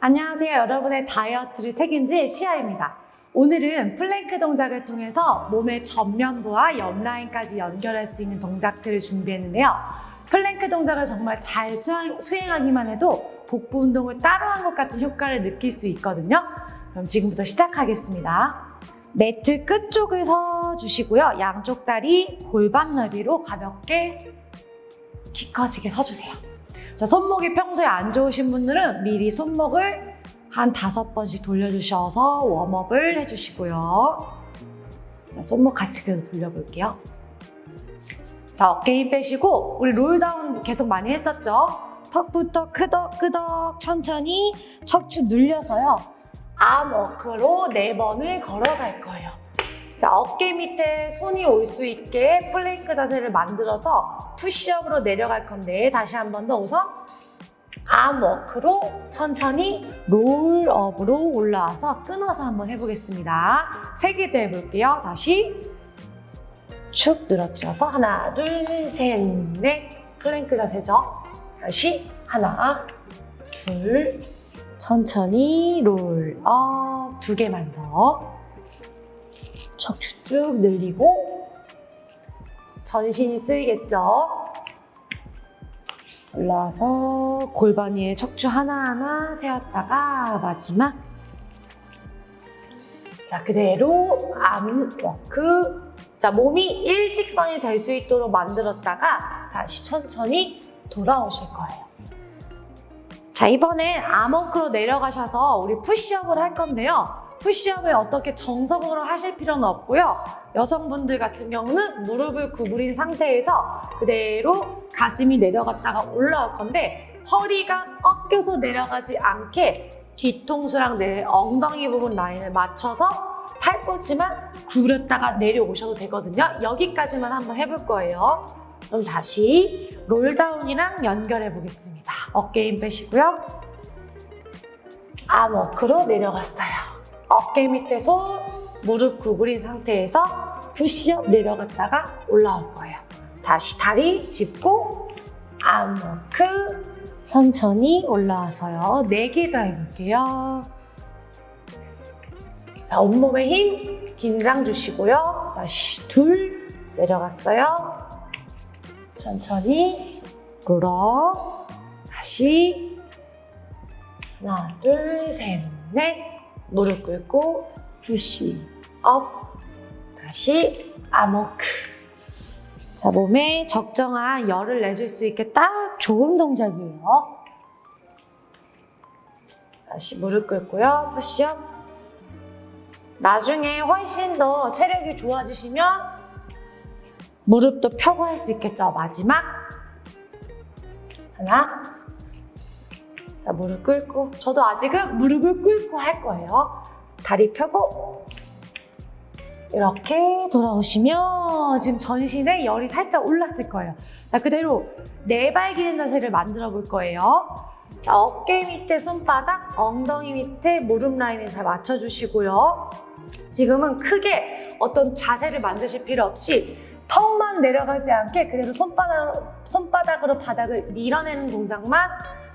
안녕하세요. 여러분의 다이어트를 책임질 시아입니다. 오늘은 플랭크 동작을 통해서 몸의 전면부와 옆라인까지 연결할 수 있는 동작들을 준비했는데요. 플랭크 동작을 정말 잘 수행, 수행하기만 해도 복부 운동을 따로 한 것 같은 효과를 느낄 수 있거든요. 그럼 지금부터 시작하겠습니다. 매트 끝쪽을 서주시고요. 양쪽 다리 골반 넓이로 가볍게 키 커지게 서주세요. 자, 손목이 평소에 안 좋으신 분들은 미리 손목을 한 다섯 번씩 돌려주셔서 웜업을 해주시고요. 자, 손목 같이 그래도 돌려볼게요. 자, 어깨 힘 빼시고, 우리 롤다운 계속 많이 했었죠? 턱부터 끄덕끄덕 천천히 척추 늘려서요. 암워크로 네 번을 걸어갈 거예요. 자, 어깨 밑에 손이 올 수 있게 플레이크 자세를 만들어서 푸시업으로 내려갈 건데 다시 한 번 더 우선 암워크로 천천히 롤업으로 올라와서 끊어서 한번 해보겠습니다. 세 개 더 해볼게요. 다시 축 늘어뜨려서 하나, 둘, 셋, 넷 플랭크 자세죠. 다시 하나, 둘, 천천히 롤업 두 개만 더 척추 쭉 늘리고 전신이 쓰이겠죠? 올라와서 골반 위에 척추 하나하나 세웠다가 마지막 자 그대로 암 워크. 자 몸이 일직선이 될 수 있도록 만들었다가 다시 천천히 돌아오실 거예요. 자 이번엔 암워크로 내려가셔서 우리 푸시업을 할 건데요 푸시업을 어떻게 정석으로 하실 필요는 없고요. 여성분들 같은 경우는 무릎을 구부린 상태에서 그대로 가슴이 내려갔다가 올라올 건데 허리가 꺾여서 내려가지 않게 뒤통수랑 내 엉덩이 부분 라인을 맞춰서 팔꿈치만 구부렸다가 내려오셔도 되거든요. 여기까지만 한번 해볼 거예요. 그럼 다시 롤다운이랑 연결해 보겠습니다. 어깨 힘 빼시고요. 암워크로 내려갔어요. 어깨 밑에 손, 무릎 구부린 상태에서 푸시업 내려갔다가 올라올 거예요. 다시 다리 짚고 암워크 천천히 올라와서요. 네 개 더 해볼게요. 자, 온몸에 힘 긴장 주시고요. 다시 둘 내려갔어요. 천천히 롤업 다시 하나, 둘, 셋, 넷 무릎 꿇고 푸시 업 다시 암워크. 자 몸에 적정한 열을 내줄 수 있게 딱 좋은 동작이에요. 다시 무릎 꿇고요. 푸시업. 나중에 훨씬 더 체력이 좋아지시면 무릎도 펴고 할 수 있겠죠 마지막. 하나 자, 무릎 꿇고. 저도 아직은 무릎을 꿇고 할 거예요. 다리 펴고. 이렇게 돌아오시면 지금 전신에 열이 살짝 올랐을 거예요. 자, 그대로 네발 기는 자세를 만들어 볼 거예요. 자, 어깨 밑에 손바닥, 엉덩이 밑에 무릎 라인을 잘 맞춰주시고요. 지금은 크게 어떤 자세를 만드실 필요 없이 턱만 내려가지 않게 그대로 손바닥으로, 손바닥으로 바닥을 밀어내는 동작만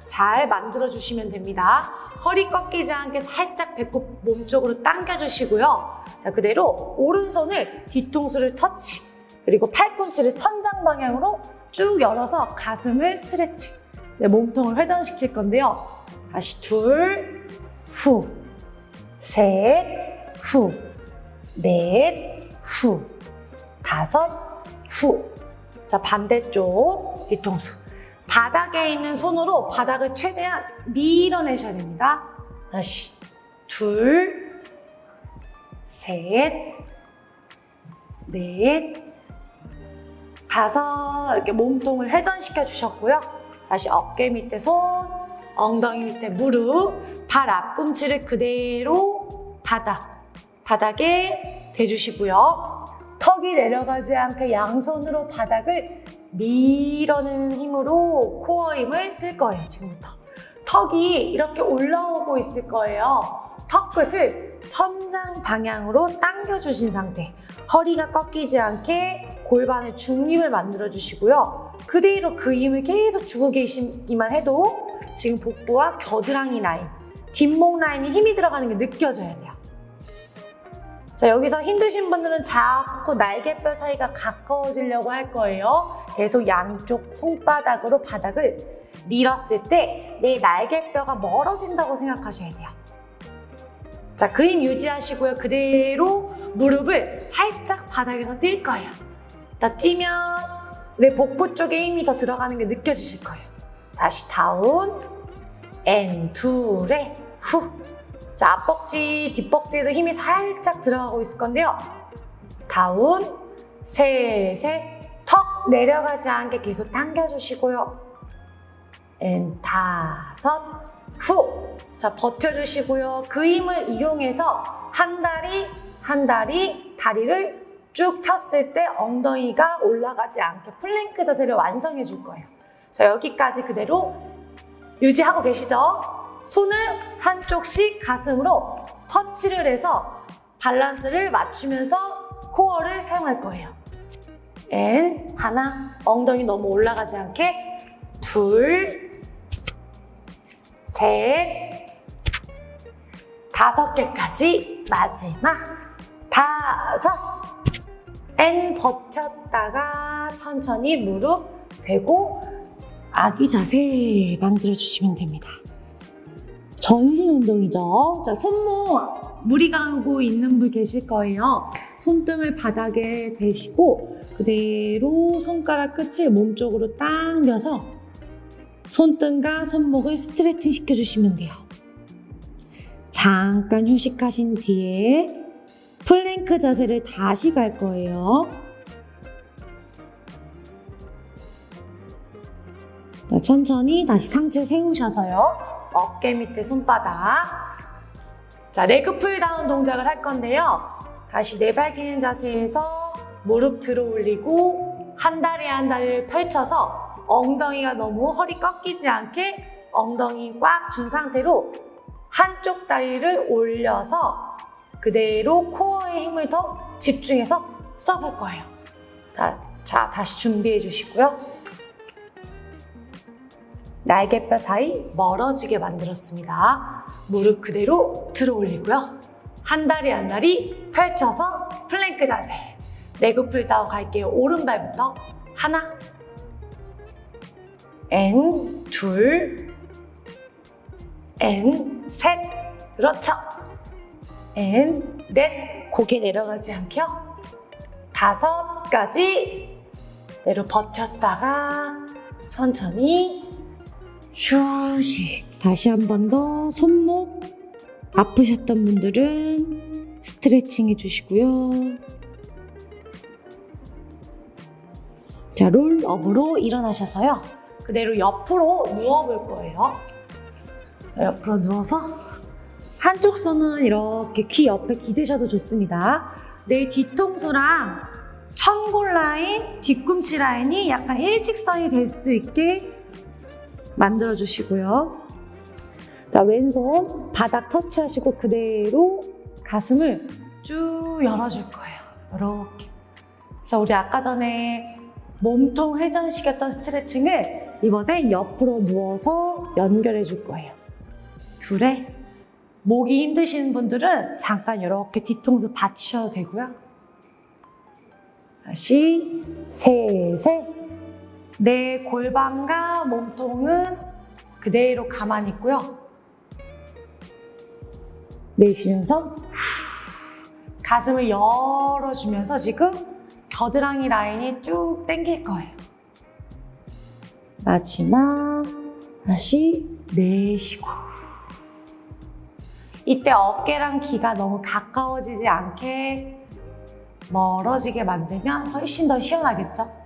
잘 만들어 주시면 됩니다. 허리 꺾이지 않게 살짝 배꼽 몸쪽으로 당겨 주시고요. 자, 그대로 오른손을 뒤통수를 터치, 그리고 팔꿈치를 천장 방향으로 쭉 열어서 가슴을 스트레칭. 네, 몸통을 회전시킬 건데요. 다시 둘, 후, 셋, 후, 넷, 후, 다섯, 후. 자, 반대쪽 뒤통수. 바닥에 있는 손으로 바닥을 최대한 밀어내셔야 됩니다. 다시 둘, 셋, 넷, 다섯 이렇게 몸통을 회전시켜 주셨고요. 다시 어깨 밑에 손, 엉덩이 밑에 무릎, 발 앞꿈치를 그대로 바닥, 바닥에 대주시고요. 턱이 내려가지 않게 양손으로 바닥을 밀어내는 힘으로 코어 힘을 쓸 거예요, 지금부터. 턱이 이렇게 올라오고 있을 거예요. 턱 끝을 천장 방향으로 당겨주신 상태. 허리가 꺾이지 않게 골반의 중립을 만들어 주시고요. 그대로 그 힘을 계속 주고 계시기만 해도 지금 복부와 겨드랑이 라인, 뒷목 라인이 힘이 들어가는 게 느껴져야 돼요. 자, 여기서 힘드신 분들은 자꾸 날개뼈 사이가 가까워지려고 할 거예요. 계속 양쪽 손바닥으로 바닥을 밀었을 때 내 날개뼈가 멀어진다고 생각하셔야 돼요. 자, 그 힘 유지하시고요. 그대로 무릎을 살짝 바닥에서 뛸 거예요. 자, 뛰면 내 복부 쪽에 힘이 더 들어가는 게 느껴지실 거예요. 다시 다운, 앤, 둘에, 후. 자, 앞벅지, 뒷벅지에도 힘이 살짝 들어가고 있을 건데요. 다운, 셋, 셋, 턱 내려가지 않게 계속 당겨주시고요. 앤, 다섯, 후. 자, 버텨주시고요. 그 힘을 이용해서 한 다리, 한 다리, 다리를 쭉 폈을 때 엉덩이가 올라가지 않게 플랭크 자세를 완성해 줄 거예요. 자, 여기까지 그대로 유지하고 계시죠? 손을 한쪽씩 가슴으로 터치를 해서 밸런스를 맞추면서 코어를 사용할 거예요. 앤 하나 엉덩이 너무 올라가지 않게 둘 셋, 다섯 개까지 마지막 다섯. 앤 버텼다가 천천히 무릎 대고 아기 자세 만들어 주시면 됩니다. 전신 운동이죠. 자, 손목 무리 가고 있는 분 계실 거예요. 손등을 바닥에 대시고 그대로 손가락 끝을 몸쪽으로 당겨서 손등과 손목을 스트레칭 시켜주시면 돼요. 잠깐 휴식하신 뒤에 플랭크 자세를 다시 갈 거예요. 자, 천천히 다시 상체 세우셔서요. 어깨 밑에 손바닥. 자, 레그 풀다운 동작을 할 건데요. 다시 내발기는 자세에서 무릎 들어 올리고 한 다리 한 다리를 펼쳐서 엉덩이가 너무 허리 꺾이지 않게 엉덩이 꽉 준 상태로 한쪽 다리를 올려서 그대로 코어에 힘을 더 집중해서 써볼 거예요. 자, 자 다시 준비해 주시고요. 날개뼈 사이 멀어지게 만들었습니다. 무릎 그대로 들어 올리고요. 한 다리 한 다리 펼쳐서 플랭크 자세. 레그 풀다운 갈게요. 오른발부터 하나, 앤, 둘, 앤, 셋. 그렇죠. 앤, 넷. 고개 내려가지 않게요. 다섯까지 내로 버텼다가 천천히 휴식. 다시 한 번 더 손목 아프셨던 분들은 스트레칭 해주시고요. 자, 롤업으로 일어나셔서요. 그대로 옆으로 누워볼 거예요. 자, 옆으로 누워서 한쪽 손은 이렇게 귀 옆에 기대셔도 좋습니다. 내 뒤통수랑 천골 라인, 뒤꿈치 라인이 약간 일직선이 될 수 있게 만들어 주시고요. 자, 왼손 바닥 터치하시고 그대로 가슴을 쭉 열어줄 거예요. 이렇게. 그래서 우리 아까 전에 몸통 회전시켰던 스트레칭을 이번엔 옆으로 누워서 연결해 줄 거예요. 둘에 목이 힘드신 분들은 잠깐 이렇게 뒤통수 받치셔도 되고요. 다시 셋셋 내 골반과 몸통은 그대로 가만히 있고요. 내쉬면서 가슴을 열어주면서 지금 겨드랑이 라인이 쭉 당길 거예요. 마지막 다시 내쉬고 이때 어깨랑 귀가 너무 가까워지지 않게 멀어지게 만들면 훨씬 더 시원하겠죠?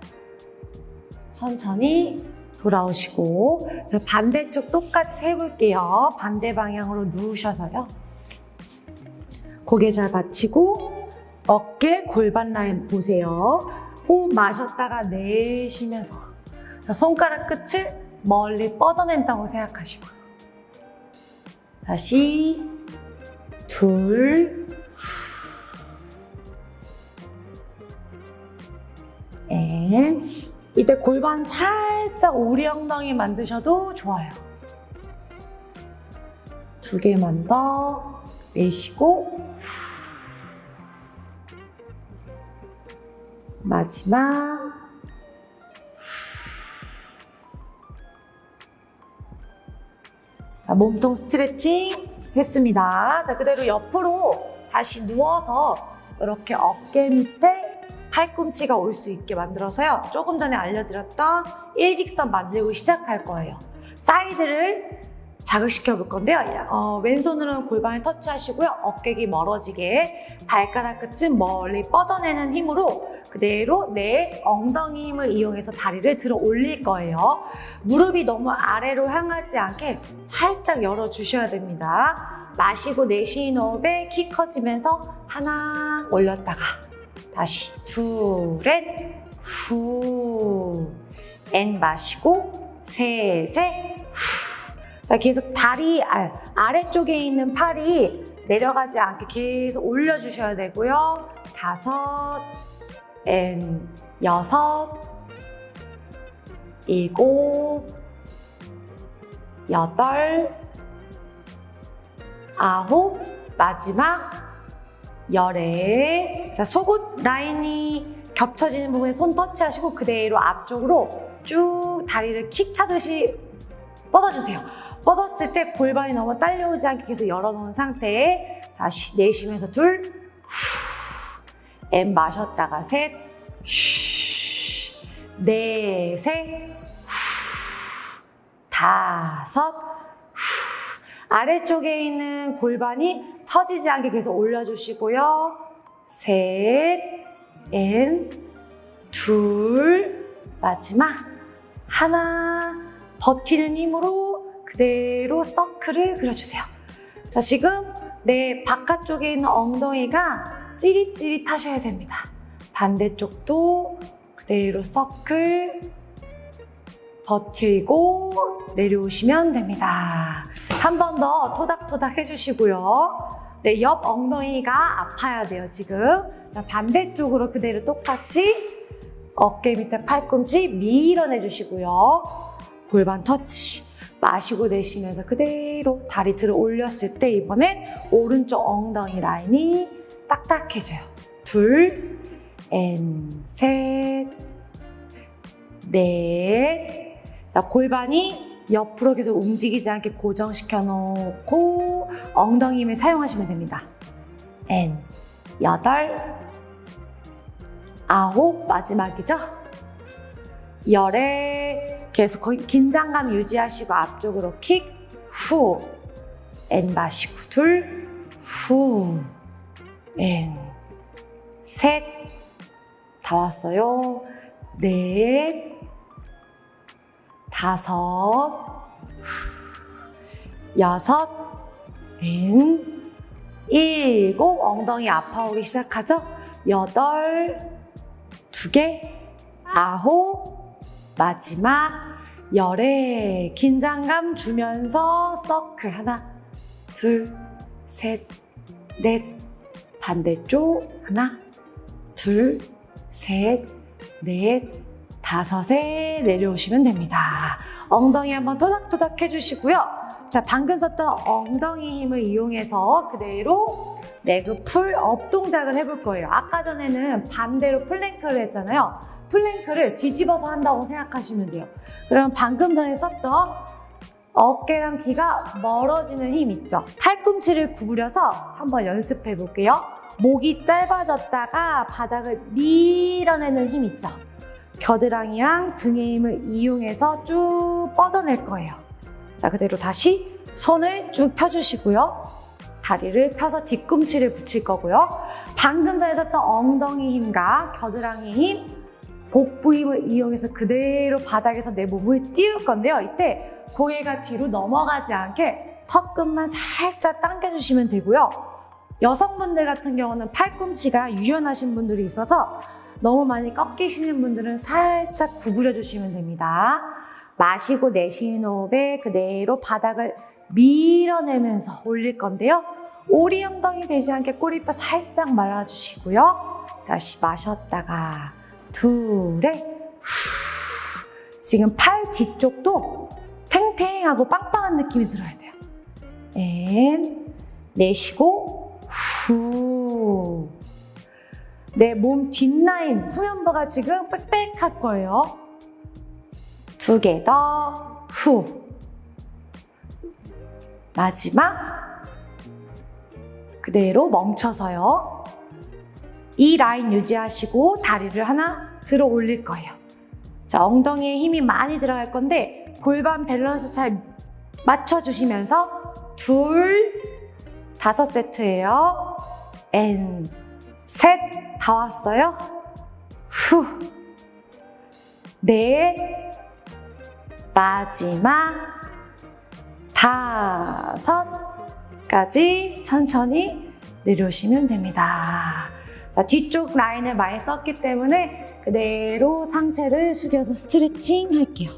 천천히 돌아오시고 자, 반대쪽 똑같이 해볼게요. 반대 방향으로 누우셔서요. 고개 잘 받치고 어깨 골반 라인 보세요. 호흡 마셨다가 내쉬면서 자, 손가락 끝을 멀리 뻗어낸다고 생각하시고 다시 둘 앤, 이때 골반 살짝 오리 엉덩이 만드셔도 좋아요. 두 개만 더 내쉬고 마지막 자, 몸통 스트레칭 했습니다. 자, 그대로 옆으로 다시 누워서 이렇게 어깨 밑에 팔꿈치가 올 수 있게 만들어서요. 조금 전에 알려드렸던 일직선 만들고 시작할 거예요. 사이드를 자극시켜 볼 건데요. 어, 왼손으로는 골반을 터치하시고요. 어깨기 멀어지게 발가락 끝은 멀리 뻗어내는 힘으로 그대로 내 엉덩이 힘을 이용해서 다리를 들어 올릴 거예요. 무릎이 너무 아래로 향하지 않게 살짝 열어주셔야 됩니다. 마시고 내쉬는 호흡에 키 커지면서 하나 올렸다가 다시 둘셋 후. 엔 마시고 셋셋 후. 자, 계속 다리 아, 아래쪽에 있는 팔이 내려가지 않게 계속 올려주셔야 되고요. 다섯, 엔, 여섯, 일곱, 여덟, 아홉, 마지막 열에 자, 속옷 라인이 겹쳐지는 부분에 손 터치하시고 그대로 앞쪽으로 쭉 다리를 킥 차듯이 뻗어주세요. 뻗었을 때 골반이 너무 딸려오지 않게 계속 열어놓은 상태에 다시 내쉬면서 둘, 후, 엠 마셨다가 셋, 쉬, 넷, 셋, 후, 다섯, 후. 아래쪽에 있는 골반이 처지지 않게 계속 올려주시고요. 셋, 엔, 둘, 마지막 하나, 버티는 힘으로 그대로 서클을 그려주세요. 자, 지금 내 바깥쪽에 있는 엉덩이가 찌릿찌릿하셔야 됩니다. 반대쪽도 그대로 서클 버티고 내려오시면 됩니다. 한 번 더 토닥토닥 해주시고요. 네, 옆 엉덩이가 아파야 돼요, 지금. 자, 반대쪽으로 그대로 똑같이 어깨 밑에 팔꿈치 밀어내 주시고요. 골반 터치. 마시고 내쉬면서 그대로 다리 들어 올렸을 때 이번엔 오른쪽 엉덩이 라인이 딱딱해져요. 둘, 엔, 셋, 넷. 자, 골반이 옆으로 계속 움직이지 않게 고정시켜 놓고 엉덩이 힘을 사용하시면 됩니다. 엔, 여덟, 아홉, 마지막이죠? 열에 계속 긴장감 유지하시고 앞쪽으로 킥, 후, 엔 마시고 둘, 후, 엔, 셋, 다 왔어요. 넷, 다섯, 여섯, 엔, 일곱, 엉덩이 아파오기 시작하죠? 여덟, 두 개, 아홉, 마지막 열에. 긴장감 주면서 서클 하나, 둘, 셋, 넷, 반대쪽 하나, 둘, 셋, 넷, 다섯에 내려오시면 됩니다. 엉덩이 한번 토닥토닥 해주시고요. 자, 방금 썼던 엉덩이 힘을 이용해서 그대로 레그 풀 업 동작을 해볼 거예요. 아까 전에는 반대로 플랭크를 했잖아요. 플랭크를 뒤집어서 한다고 생각하시면 돼요. 그러면 방금 전에 썼던 어깨랑 귀가 멀어지는 힘 있죠? 팔꿈치를 구부려서 한번 연습해 볼게요. 목이 짧아졌다가 바닥을 밀어내는 힘 있죠? 겨드랑이랑 등의 힘을 이용해서 쭉 뻗어낼 거예요. 자, 그대로 다시 손을 쭉 펴주시고요. 다리를 펴서 뒤꿈치를 붙일 거고요. 방금 전에 썼던 엉덩이 힘과 겨드랑이 힘, 복부 힘을 이용해서 그대로 바닥에서 내 몸을 띄울 건데요. 이때 고개가 뒤로 넘어가지 않게 턱끝만 살짝 당겨주시면 되고요. 여성분들 같은 경우는 팔꿈치가 유연하신 분들이 있어서 너무 많이 꺾이시는 분들은 살짝 구부려 주시면 됩니다. 마시고 내쉬는 호흡에 그대로 바닥을 밀어내면서 올릴 건데요. 오리 엉덩이 되지 않게 꼬리뼈 살짝 말아주시고요. 다시 마셨다가 둘에 후 지금 팔 뒤쪽도 탱탱하고 빵빵한 느낌이 들어야 돼요. 앤, 내쉬고, 후. 내 몸 뒷라인, 후면부가 지금 빽빽할 거예요. 두 개 더, 후. 마지막. 그대로 멈춰서요. 이 라인 유지하시고 다리를 하나 들어 올릴 거예요. 자, 엉덩이에 힘이 많이 들어갈 건데 골반 밸런스 잘 맞춰주시면서 둘, 다섯 세트예요. 앤, 셋, 다 왔어요. 후, 넷, 마지막, 다섯까지 천천히 내려오시면 됩니다. 자, 뒤쪽 라인을 많이 썼기 때문에 그대로 상체를 숙여서 스트레칭 할게요.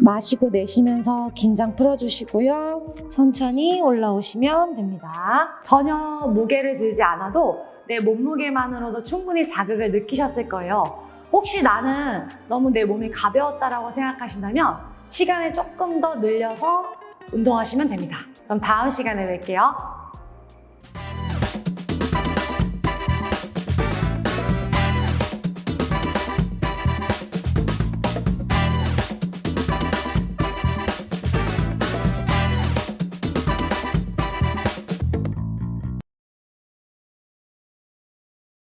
마시고 내쉬면서 긴장 풀어주시고요. 천천히 올라오시면 됩니다. 전혀 무게를 들지 않아도 내 몸무게만으로도 충분히 자극을 느끼셨을 거예요. 혹시 나는 너무 내 몸이 가벼웠다라고 생각하신다면 시간을 조금 더 늘려서 운동하시면 됩니다. 그럼 다음 시간에 뵐게요.